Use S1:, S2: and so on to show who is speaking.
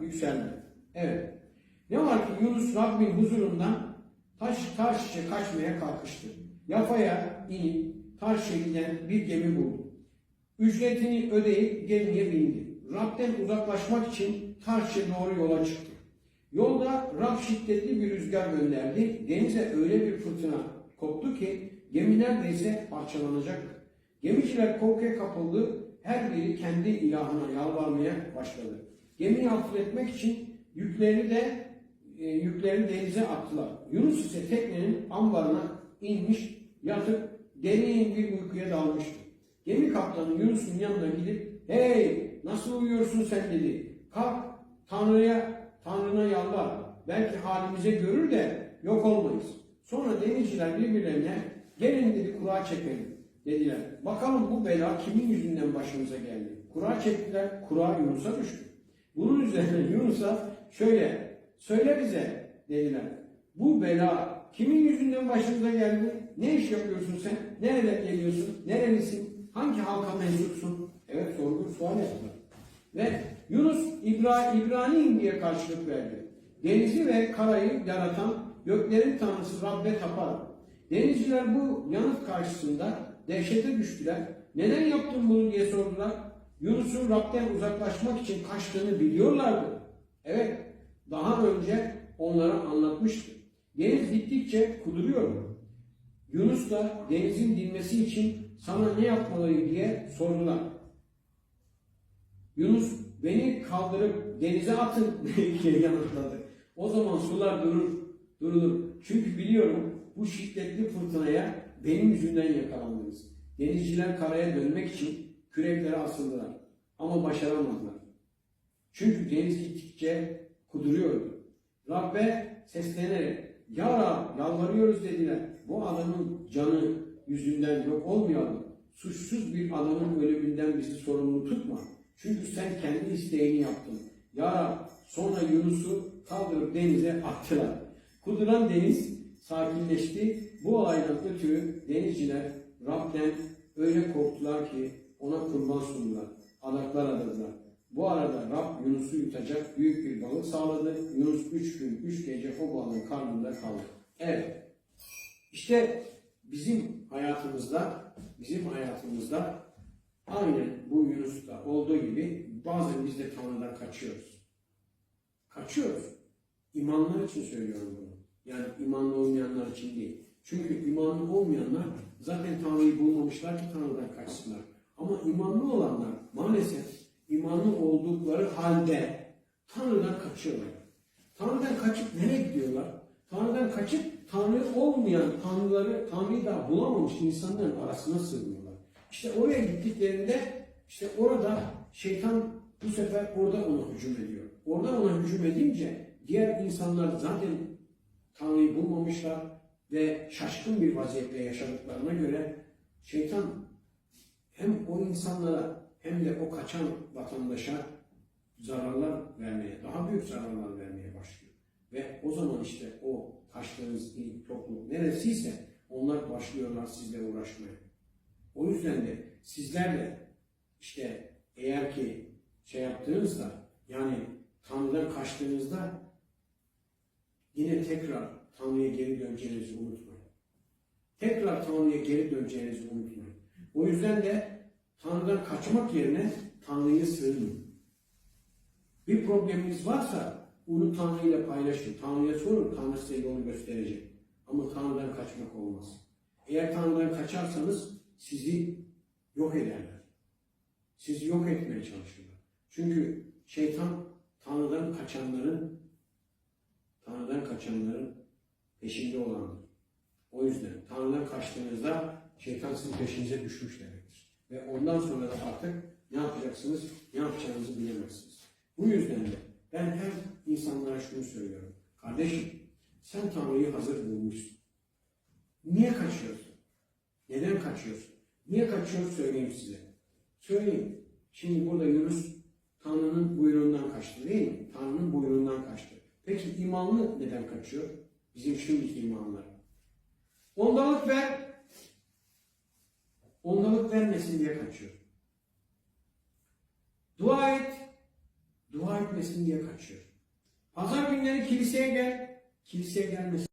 S1: yükseldi. Evet. Ne var ki Yunus Rabbin huzurundan taş Tarşiş'e kaçmaya kalkıştı. Yafaya inip Tarşiş'e giden bir gemi buldu. Ücretini ödeyip gemiye bindi. Rab'den uzaklaşmak için Tarşiş'e doğru yola çıktı. Yolda Rab şiddetli bir rüzgar gönderdi. Denize öyle bir fırtına koptu ki gemi neredeyse parçalanacaktı. Gemiciler korkuya kapıldı. Her biri kendi ilahına yalvarmaya başladı. Gemiyi hafifletmek için yüklerini de e, yüklerini denize attılar. Yunus ise teknenin ambarına inmiş, yatıp derin bir uykuya dalmıştı. Gemi kaptanı Yunus'un yanına gidip, hey nasıl uyuyorsun sen dedi. Kalk Tanrı'ya, Tanrı'na yalvar. Belki halimize görür de yok olmayız. Sonra denizciler birbirlerine gelin dedi kura çekelim dediler. Bakalım bu bela kimin yüzünden başımıza geldi. Kura çektiler, kura Yunus'a düştü. Bunun üzerine Yunus'a şöyle, söyle bize dediler. Bu bela kimin yüzünden başımıza geldi? Ne iş yapıyorsun sen? Nereden geliyorsun? Nerelisin? Hangi halka mensupsun? Evet sorgu sual yaptılar. Ve Yunus İbra, İbrani'yim diye karşılık verdi. Denizi ve karayı yaratan göklerin tanrısı Rabbe tapar. Denizciler bu yanıt karşısında dehşete düştüler. Neden yaptın bunu diye sordular. Yunus'un Rab'den uzaklaşmak için kaçtığını biliyorlardı. Evet, daha önce onlara anlatmıştı. Deniz gittikçe kuduruyor. Yunus da denizin dinmesi için sana ne yapmalıyım diye sordular. Yunus beni kaldırıp denize atın diye yanıtladı. O zaman sular durur, durulur. Çünkü biliyorum bu şiddetli fırtınaya benim yüzümden yakalandınız. Denizciler karaya dönmek için küreklere asıldılar. Ama başaramadılar. Çünkü deniz gittikçe kuduruyordu. Rabbe seslenerek Ya Rab yalvarıyoruz dediler. Bu adamın canı yüzünden yok olmayalım. Suçsuz bir adamın ölümünden bizi sorumlu tutma. Çünkü sen kendi isteğini yaptın. Ya Rab sonra Yunus'u kaldırıp denize attılar. Kuduran deniz sakinleşti. Bu olaydan ötürü denizciler Rab'den öyle korktular ki ona kurban sundular. Adaklar adadılar. Bu arada Rab Yunus'u yutacak büyük bir balık sağladı. Yunus üç gün, üç gece o balığın karnında kaldı. Evet. İşte bizim hayatımızda, bizim hayatımızda aynı bu Yunus'ta olduğu gibi bazen biz de Tanrı'dan kaçıyoruz. Kaçıyoruz. İmanlar için söylüyorum bunu. Yani imanlı olmayanlar için değil. Çünkü imanlı olmayanlar zaten Tanrı'yı bulmamışlar ki Tanrı'dan kaçsınlar. Ama imanlı olanlar maalesef imanlı oldukları halde Tanrı'dan kaçıyorlar. Tanrı'dan kaçıp nereye gidiyorlar? Tanrı'dan kaçıp Tanrı olmayan Tanrıları, Tanrı'yı daha bulamamış insanların arasına sığınıyorlar. İşte oraya gittiklerinde işte orada şeytan bu sefer orada ona hücum ediyor. Orada ona hücum edince diğer insanlar zaten Tanrı'yı bulmamışlar ve şaşkın bir vaziyette yaşadıklarına göre şeytan hem o insanlara hem de o kaçan vatandaşa zararlar vermeye, daha büyük zararlar vermeye başlıyor. Ve o zaman işte o taştığınız il, topluluk neresiyse onlar başlıyorlar sizle uğraşmaya. O yüzden de sizler de işte eğer ki şey yaptığınızda yani Tanrı'dan kaçtığınızda yine tekrar Tanrı'ya geri döneceğinizi unutmayın. Tekrar Tanrı'ya geri döneceğinizi unutmayın. O yüzden de Tanrı'dan kaçmak yerine Tanrı'ya sığının. Bir probleminiz varsa bunu Tanrı ile paylaşın. Tanrı'ya sorun, Tanrı size yolu gösterecek. Ama Tanrı'dan kaçmak olmaz. Eğer Tanrı'dan kaçarsanız sizi yok ederler. Sizi yok etmeye çalışırlar. Çünkü şeytan Tanrı'dan kaçanların Tanrı'dan kaçanların peşinde olandır. O yüzden Tanrı'dan kaçtığınızda şeytan sizin peşinize düşmüş demektir. Ve ondan sonra da artık ne yapacaksınız, ne yapacağınızı bilemezsiniz. Bu yüzden de ben her insanlara şunu söylüyorum. Kardeşim sen Tanrı'yı hazır bulmuşsun. Niye kaçıyorsun? Neden kaçıyorsun? Niye kaçıyorsun söyleyeyim size. Söyleyeyim. Şimdi burada Yunus Tanrı'nın buyruğundan kaçtı değil mi? Tanrı'nın buyruğundan kaçtı. Peki imanlı neden kaçıyor? Bizim şimdiki imanlar. Ondalık ver. Ondalık vermesin diye kaçıyor. Dua et. Dua etmesin diye kaçıyor. Pazar günleri kiliseye gel. Kiliseye gelmesin.